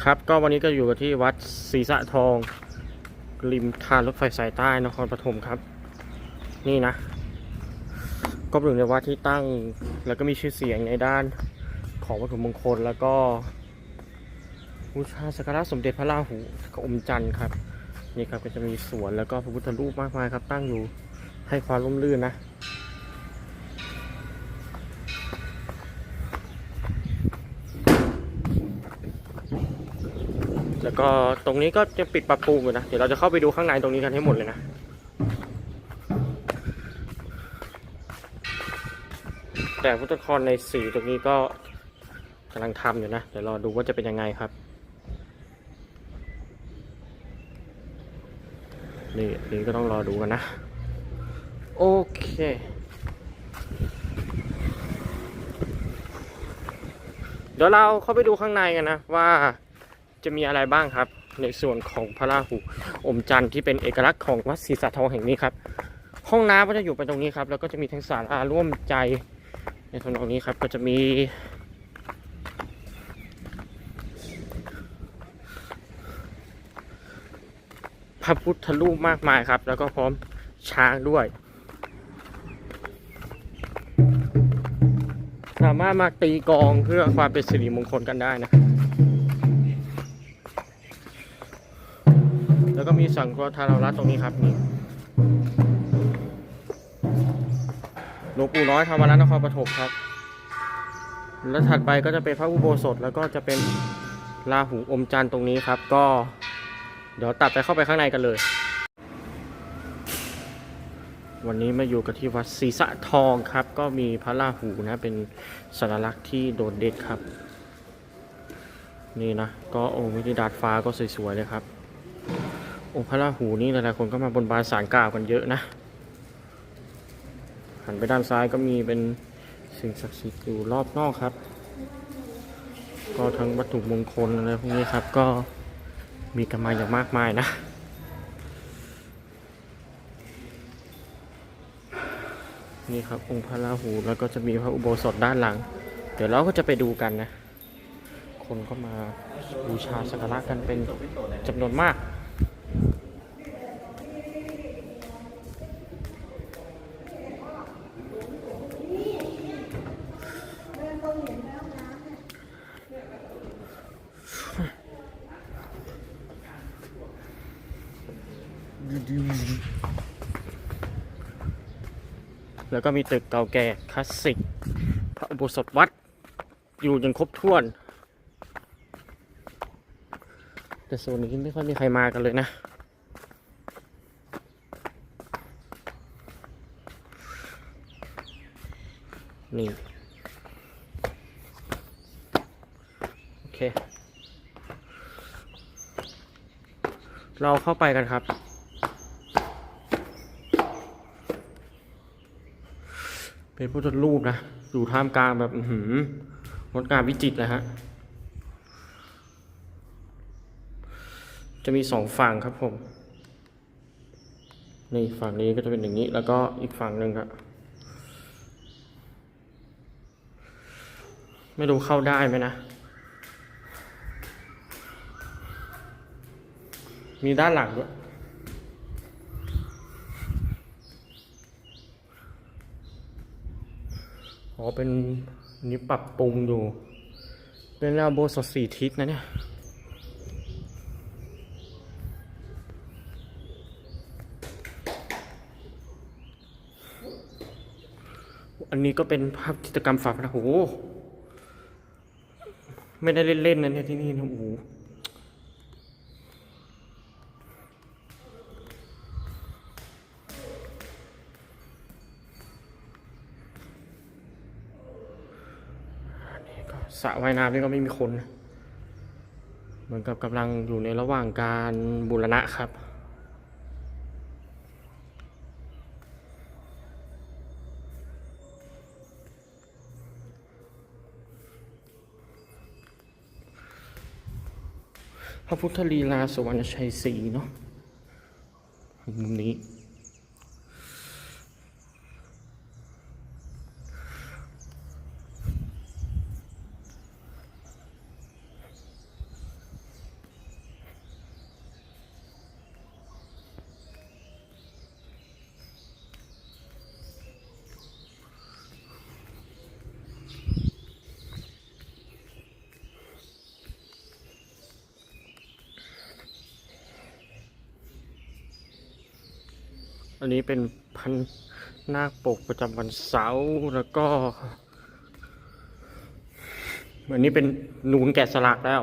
ครับก็วันนี้ก็อยู่กับที่วัดศรีสะทอง ริมทางรถไฟสายใต้นครปฐมครับ นี่นะ ก็เป็นหนึ่งในวัดที่ตั้งแล้วก็มีชื่อเสียงในด้านของวัตถุมงคลแล้วก็บูชาสักการะสมเด็จพระราหูกับอมจันทร์ครับ นี่ครับก็จะมีสวนแล้วก็พระพุทธรูปมากมายครับ ตั้งอยู่ให้ความร่มรื่นนะ แล้วก็ตรงนี้ก็จะปิดปรับปรุงอยู่นะ เดี๋ยวเราจะเข้าไปดูข้างในตรงนี้กันให้หมดเลยนะแต่พุทธคอนในสีตรงนี้ก็กำลังทำอยู่นะ เดี๋ยวรอดูว่าจะเป็นยังไงครับ นี่นี่ก็ต้องรอดูกันนะ โอเคเดี๋ยวเราเข้าไปดูข้างในกันนะว่า จะมีอะไรบ้างครับ ในส่วนของพระราหูอมจันทร์ที่เป็นเอกลักษณ์ของวัดศรีสะทองแห่งนี้ครับห้องน้ำก็จะอยู่ไปตรงนี้ครับ แล้วก็จะมีทั้งศาลาร่วมใจในส่วนตรงนี้ครับ ก็จะมี พระพุทธรูปมากมายครับ แล้วก็พร้อมช้างด้วย สามารถมาตีกองเพื่อความเป็นสิริมงคลกันได้นะ แล้วก็มีสังฆทารรัตตรงนี้ครับนี่หลวงปู่น้อยธรรมรัตน์นครปฐมครับ แล้วถัดไปก็จะเป็นพระอุโบสถแล้วก็จะเป็นราหูอมจันทร์ตรงนี้ครับ ก็ เดี๋ยวตัดไปเข้าไปข้างในกันเลย วันนี้มาอยู่กับที่วัดศรีสะทองครับ ก็มีพระราหูนะเป็นสัญลักษณ์ที่โดดเด่นครับ นี่นะ ก็โอ้วิธีดาดฟ้าก็สวยๆเลยครับ องค์พระราหูนี่หลายๆคนก็มาบนบานสารกล่าวกันเยอะนะ หันไปด้านซ้ายก็มีเป็นสิ่งศักดิ์สิทธิ์อยู่รอบนอกครับ ก็ทั้งวัตถุมงคลอะไรพวกนี้ครับก็มีกันมาอย่างมากมายนะนี่ครับองค์พระราหูแล้วก็จะมีพระอุโบสถด้านหลัง เดี๋ยวเราก็จะไปดูกันนะ คนก็มาบูชาสักการะกันเป็นจำนวนมาก แล้วก็มีตึกเก่าแก่คลาสสิก พระอุโบสถวัด อยู่จนครบถ้วน แต่โซนนี้ไม่ค่อยมีใครมากันเลยนะ นี่ โอเค เราเข้าไปกันครับ เป็นพุทธรูปนะ อยู่ท่ามกลางแบบหืองดงามวิจิตรเลยฮะ จะมีสองฝั่งครับผม นี่ฝั่งนี้ก็จะเป็นอย่างนี้ แล้วก็อีกฝั่งหนึ่งครับไม่รู้เข้าได้ไหมนะ มีด้านหลังด้วย อ๋อเป็นนี้ปรับปรุงอยู่ เป็นแนวโบสถ์สี่ทิศนะเนี่ยอันนี้ก็เป็นภาพจิตรกรรมฝาผนังโอ้โหไม่ได้เล่นๆนะเนี่ยที่นี่นะโอ้โห สระว่ายน้ำนี่ก็ไม่มีคน เหมือนกับกำลังอยู่ในระหว่างการบูรณะครับ พระพุทธลีลาสวรรณชัยศรีเนาะมุมนี้ อันนี้เป็นพันนาคปกประจำวันเสาร์แล้วก็อันนี้เป็นนูนแกะสลักแล้ว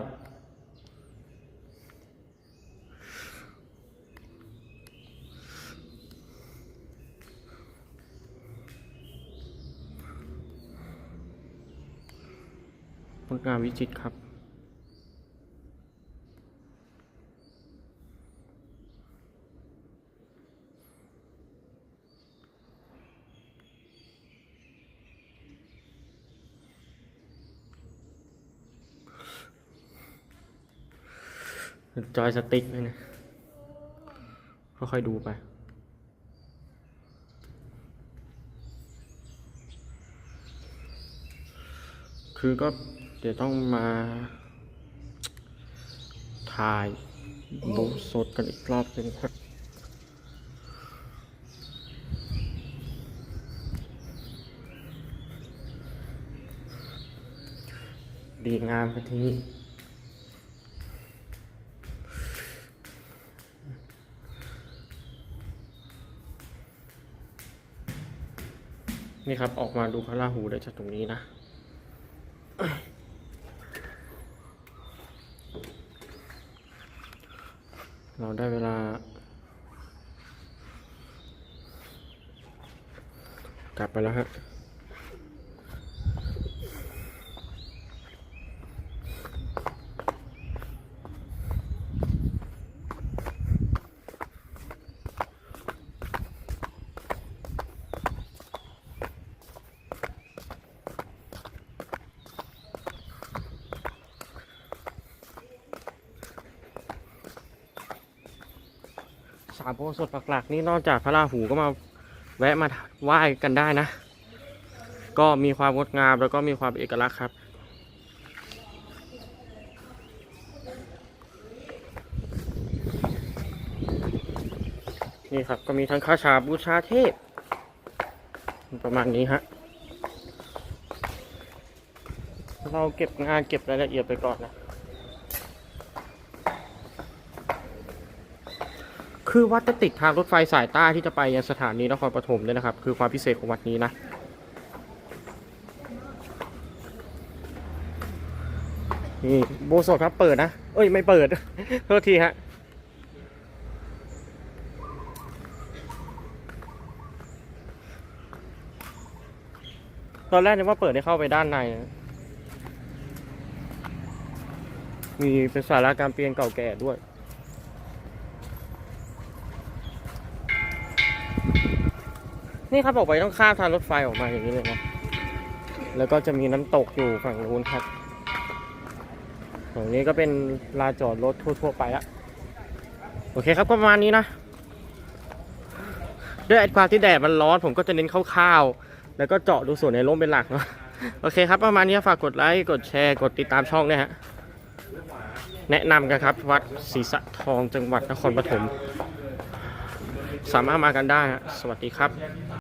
งดงามวิจิตรครับ จอยสติ๊กเลยนะค่อยๆดูไป คือก็เดี๋ยวต้องมา ถ่ายบูสดกันอีกรอบหนึงครับดีงามไปที่นี่ นี่ครับ ออกมาดูพระราหูได้จากตรงนี้นะเราได้เวลา กลับไปแล้วฮะ สามโพสดหลักๆนี่นอกจากพระราหูก็มาแวะมาไหว้กันได้นะ ก็มีความงดงามแล้วก็มีความเอกลักษณ์ครับ นี่ครับก็มีทั้งคาชาบูชาเทพ ประมาณนี้ฮะเราเก็บงานเก็บรายละเอียดไปก่อนนะ คือวัดจะติดทางรถไฟสายใต้ที่จะไปยังสถานีนครปฐมด้วยนะครับ คือความพิเศษของวัดนี้นะนี่โบสถ์ครับเปิดนะ เอ้ยไม่เปิดโทษทีฮะตอนแรกนึกว่าเปิดให้เข้าไปด้านในนะมีเป็นสาราการเปลี่ยนเก่าแก่ด้วย นี่ครับออกไปต้องข้ามทางรถไฟออกมาอย่างนี้เลยนะแล้วก็จะมีน้ำตกอยู่ฝั่งนู้นครับฝั่งนี้ก็เป็นลานจอดรถทั่ว ๆ ไปละโอเคครับก็ประมาณนี้นะด้วยไอ้ความที่แดดมันร้อนผมก็จะเน้นคร่าวๆแล้วก็เจาะดูส่วนในร่มเป็นหลักเนาะโอเคครับ ประมาณนี้ฝากกดไลค์กดแชร์กดติดตามช่องด้วยฮะแนะนำกันครับ วัดศรีสะทองจังหวัดนครปฐม สามารถมากันได้ฮะสวัสดีครับ